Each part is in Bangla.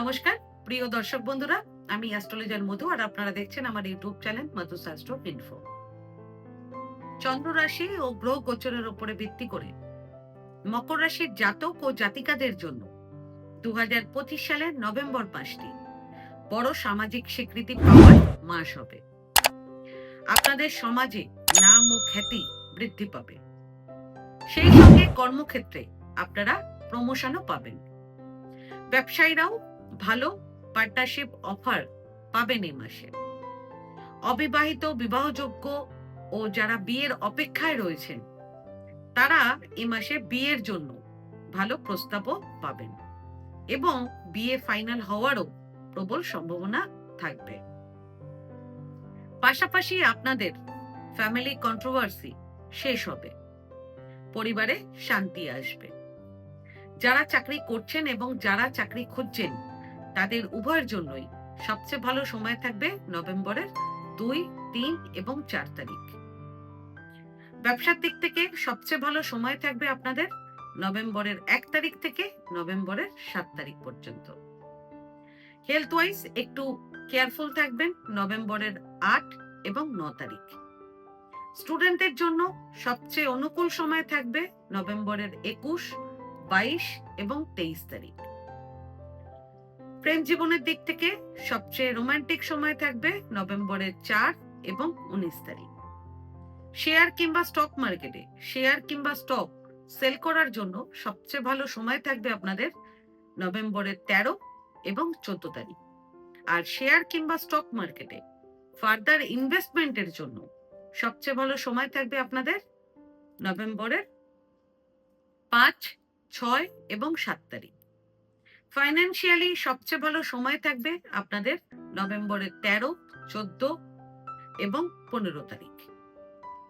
নমস্কার, প্রিয় দর্শক বন্ধুরা, আমি অ্যাস্ট্রোলজার মধু আর আপনারা দেখছেন আমার ইউটিউব চ্যানেল মধু শাস্ত্র ইনফো। চন্দ্র রাশি ও গ্রহ গোচরের উপরে ভিত্তি করে। মকর রাশির জাতক ও জাতিকাদের জন্য দু সালের নভেম্বর মাসটি বড় সামাজিক স্বীকৃতি পাওয়ার মাস হবে। আপনাদের সমাজে নাম ও খ্যাতি বৃদ্ধি পাবে। সেই সঙ্গে কর্মক্ষেত্রে আপনারা প্রমোশনও পাবেন। ব্যবসায়ীরাও ভালো পার্টনারশিপ অফার পাবেন এই মাসে। অবিবাহিত, বিবাহযোগ্য ও যারা বিয়ের অপেক্ষায় রয়েছেন, তারা এ মাসে বিয়ের জন্য ভালো প্রস্তাবও পাবেন এবং বিয়ে ফাইনাল হওয়ারও প্রবল সম্ভাবনা থাকবে। পাশাপাশি আপনাদের ফ্যামিলি কন্ট্রোভার্সি শেষ হবে, পরিবারে শান্তি আসবে। যারা চাকরি করছেন এবং যারা চাকরি খুঁজছেন তাদের উভয়ের জন্যই। সবচেয়ে ভালো সময় থাকবে নভেম্বরের দুই, তিন এবং চার তারিখ। ব্যবসার দিক থেকে সবচেয়ে ভালো সময় থাকবে আপনাদের নভেম্বরের এক তারিখ থেকে নভেম্বরের সাত তারিখ পর্যন্ত। হেলথ ওয়াইজ একটু কেয়ারফুল থাকবেন নভেম্বরের আট এবং ন তারিখ। স্টুডেন্টের জন্য সবচেয়ে অনুকূল সময় থাকবে নভেম্বরের একুশ, বাইশ এবং তেইশ তারিখ। প্রেম জীবনের দিক থেকে সবচেয়ে রোমান্টিক সময় থাকবে নভেম্বরের চার এবং উনিশ তারিখ। শেয়ার কিংবা স্টক মার্কেটে শেয়ার কিংবা স্টক সেল করার জন্য সবচেয়ে ভালো সময় থাকবে আপনাদের নভেম্বরের তেরো এবং চোদ্দ তারিখ। আর শেয়ার কিংবা স্টক মার্কেটে ফার্দার ইনভেস্টমেন্টের জন্য সবচেয়ে ভালো সময় থাকবে আপনাদের নভেম্বরের পাঁচ, ছয় এবং সাত তারিখ। ফাইন্যান্সিয়ালি সবচেয়ে ভালো সময় থাকবে আপনাদের নভেম্বরের তেরো, চোদ্দ এবং পনেরো তারিখ।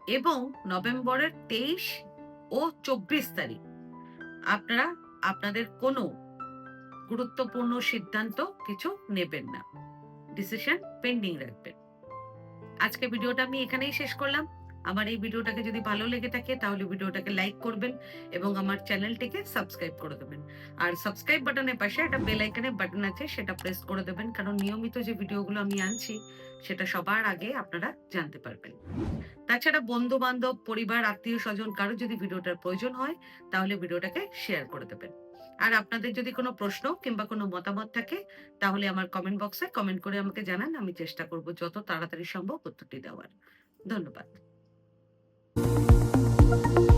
এবং নভেম্বরের তেইশ ও চব্বিশ তারিখ আপনারা আপনাদের কোনো গুরুত্বপূর্ণ সিদ্ধান্ত কিছু নেবেন না। ডিসিশন পেন্ডিং রাখবেন। আজকে ভিডিওটা আমি এখানেই শেষ করলাম। আমার এই ভিডিওটাকে যদি ভালো লেগে থাকে, তাহলে ভিডিওটাকে লাইক করবেন এবং আমার চ্যানেলটিকে সাবস্ক্রাইব করে দেবেন। আর সাবস্ক্রাইব বাটনের পাশে একটা বেল আইকনের বাটন আছে, সেটা প্রেস করে দেবেন। কারণ নিয়মিত যে ভিডিওগুলো আমি আনছি, সেটা সবার আগে আপনারা জানতে পারবেন। তাছাড়া বন্ধু বান্ধব পরিবার, আত্মীয় স্বজন, কারও যদি ভিডিওটার প্রয়োজন হয়, তাহলে ভিডিওটাকে শেয়ার করে দেবেন। আর আপনাদের যদি কোনো প্রশ্ন কিংবা কোনো মতামত থাকে, তাহলে আমার কমেন্ট বক্সে কমেন্ট করে আমাকে জানান, আমি চেষ্টা করব যত তাড়াতাড়ি সম্ভব উত্তরটি দেওয়ার। ধন্যবাদ। Thank you